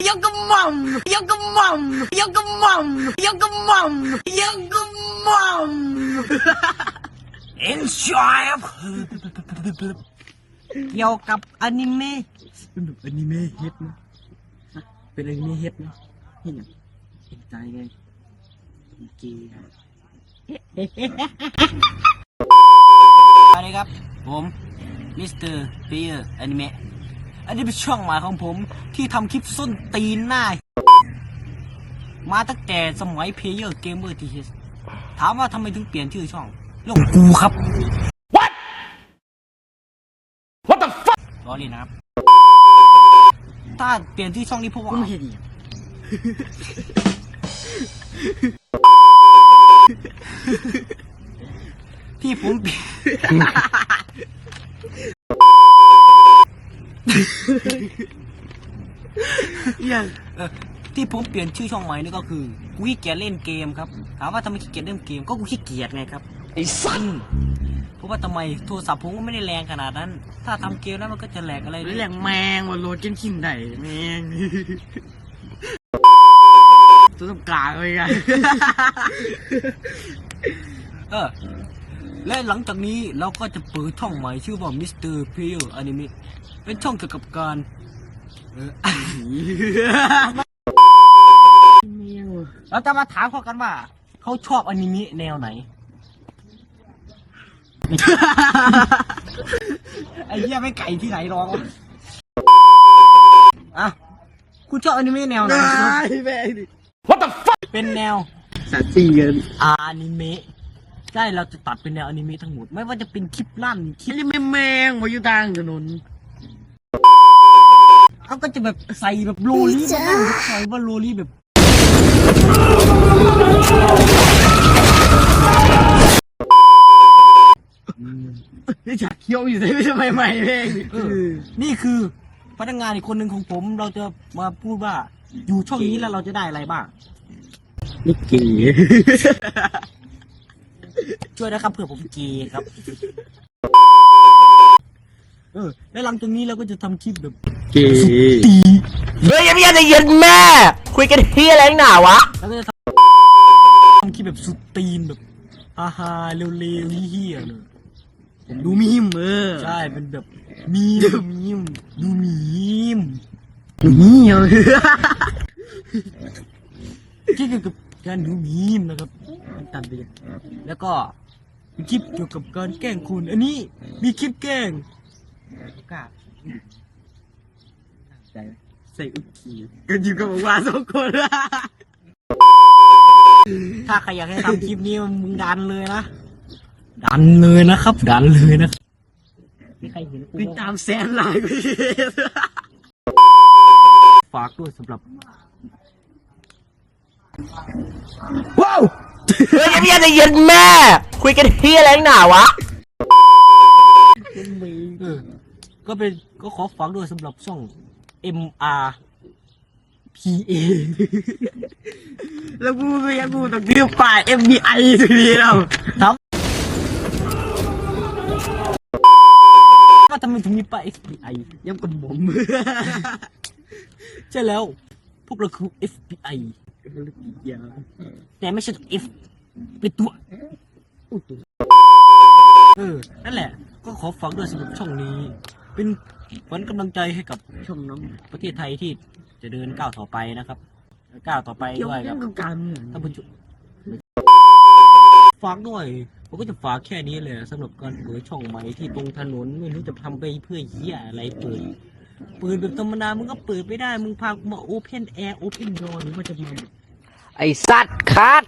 Young mom, young mom, young mom, young mom, young mom. Enjoy เกี่ยวกับอนิเมะเป็นแบบอนิเมะเฮ็ดนะฮะเป็นอนิเมะเฮ็ดนะเห็นยังเห็นใจไงเป็นเกย์อะสวัสดีครับ ผมมิสเตอร์เปียร์อนิเมะ อันนี้เป็นช่องใหม่ของผมที่ทำคลิปส้นตีนหน้า มาตั้งแต่สมัยเพเยอร์เกมเมอร์ทีถามว่าทำไมถึงเปลี่ยนชื่อช่องเรื่องของกูครับ What What the fuck ล้อเลีนนะครับ ถ้าเปลี่ยนที่ช่องนี้เพราะว่ามึงเห็นยังที่ผมเปลี่ยน ยังเออที่ผมเปลี่ยนชื่อช่องใหม่นี่ก็คือกูขี้เกียจเล่นเกมครับถามว่าทำไมขี้เกียจเล่นเกมก็กูขี้เกียจไงครับไอ้สันเพราะว่าทำไมโทรศัพท์ผมก็ไม่ได้แรงขนาดนั้น ถ้าทำเกมแล้วมันก็จะแหลกอะไรหรือแหล่งแมงว่าโหลดกินขิมได้แมงตัวต้องกลางเลยไงเออ และหลังจากนี้เราก็จะเปิดช่องใหม่ชื่อว่า Mr. Player Anime เป็นช่องเกี่ยวกับการเออแมงว่ะเราจะมาถามเขากันว่า เขาชอบอนิเมะแนวไหน ไอ้เหี้ยไม่ไก่ที่ไหนร้องวะอะ คุณชอบอนิเมะแนวไหนได้แม่งดิเป็นแนว สัตว์สี่เงิน อนิเมะ ใช่เราจะตัดเป็นแนวอนิเมะทั้งหมด ไม่ว่าจะเป็นคลิปลั่นคลิคิปดยังไม่แมงมาอยู่ทางถนนเขาก็จะแบบใส่แบบโรลี่มานั่งแบบใส่ว่าโรลี่แบบอยากเคี้ยวอยู่ได้ไม่ใช่ใหม่ๆแม่งเออนี่คือพนักงานอีกคนหนึ่งของผม เราจะมาพูดว่าอยู่ช่องนี้แล้วเราจะได้อะไรบ้างนี่เก๋ ช่วยนะครับเผื่อผมเกย์ครับ เออ แล้วหลังจากนี้เราก็จะทำคลิปแบบเก๋เฮ้ยยังจะเย็นแม่ คุยกันเฮียอะไรนักหนาวะ แล้วก็จะทำทำคลิปแบบสุดตีนแบบฮ่าฮ่าเร็วๆเฮี้ยๆเลยดูมีมเออ ใช่เป็นแบบมีมมีมดูมีมดูมีมคลิปเกี่ยวกับการดูมีมนะครับตัดไปเลยแล้วก็ มีคลิปเกี่ยวกับการแกล้งคนอันนี้มีคลิปแกล้งกล้าใจไหมใส่อุกขีกันอยู่กับหวานสองคนถ้าใครอยากให้ทำคลิปนี้มึงดันเลยนะ ดันเลยนะครับ ดันเลยนะไม่ใครเห็นกูติดตามแสนหลายไปฝากด้วยสำหรับ ว้าว เฮ้ยยังจะเย็นแม่ คุยกันเฮียอะไรนักหนาวะ ก็เป็นก็ขอฝากด้วยสำหรับช่อง MR PA แล้วกูก็ยังกูต้องดื้อป่า FBI ทีเดียวว่าทำไมถึงมีป้าย FBI ยังกดบ่มใช่แล้ว พวกเราคือ FBI อย่าแต่ไม่ใช่ตัว F เป็นตัวเออ นั่นแหละ ก็ขอฝากด้วยสำหรับช่องนี้ เป็นขวัญกำลังใจให้กับช่องน้องประเทศไทยที่จะเดินก้าวต่อไปนะครับก้าวต่อไปเกี่ยวด้วยคกัรับบกับการเมืองท่านผู้ชมฝากด้วยผมก็จะฝากแค่นี้เลยสำหรับการเปิดช่องใหม่ที่ตรงถนนไม่รู้จะทำไปเพื่อเหี้ยอะไรเปิดเปิดแบบธรรมดามึงก็เปิดไม่ได้ มึงพากูมาโอเพนแอร์โอเพนดอหรือว่าจะมา ไอสัตว์คัด